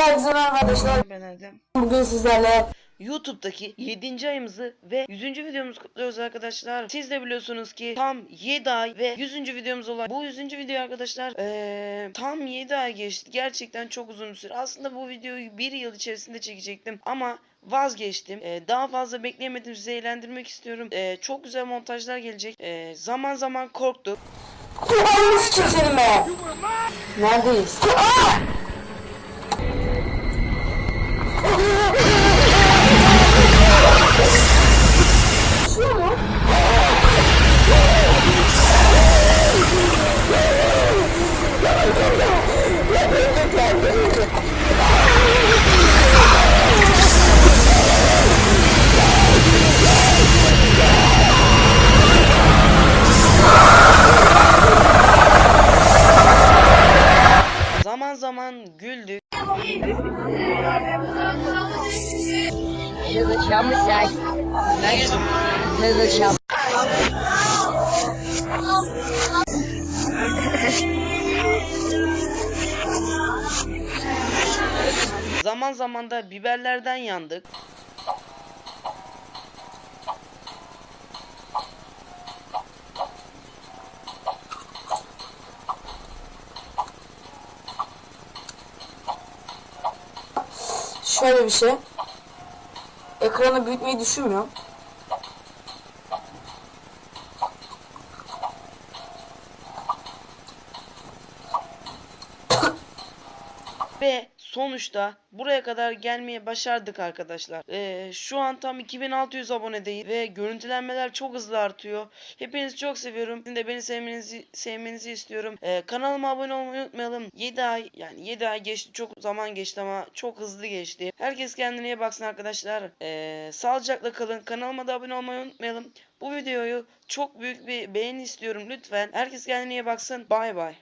Herkese merhaba arkadaşlar. Ben Erdem. Bugün sizlerle YouTube'daki 7. ayımızı ve 100. videomuzu kutluyoruz arkadaşlar. Siz de biliyorsunuz ki tam 7 ay ve 100. videomuz olan bu 100. video arkadaşlar eee, tam 7 ay geçti. Gerçekten çok uzun bir süre. Aslında bu videoyu 1 yıl içerisinde çekecektim ama vazgeçtim. Eee, daha fazla bekleyemedim. Sizi eğlendirmek istiyorum. Eee, çok güzel montajlar gelecek. Eee, zaman zaman korktum. Senin be. Neredeyiz? Şu Zaman zaman güldük. Zaman zaman da biberlerden yandık. Şöyle bir şey. Ekranı büyütmeyi düşünmüyorum. Ve sonuçta buraya kadar gelmeye başardık arkadaşlar. Ee, şu an tam 2600 abonedeyiz ve görüntülenmeler çok hızlı artıyor. Hepinizi çok seviyorum. Sizin de beni sevmenizi sevmenizi istiyorum. Ee, kanalıma abone olmayı unutmayalım. 7 ay yani 7 ay geçti. Çok zaman geçti ama çok hızlı geçti. Herkes kendine iyi baksın arkadaşlar. Ee, sağlıcakla kalın. Kanalıma da abone olmayı unutmayalım. Bu videoyu çok büyük bir beğeni istiyorum lütfen. Herkes kendine iyi baksın. Bay bay.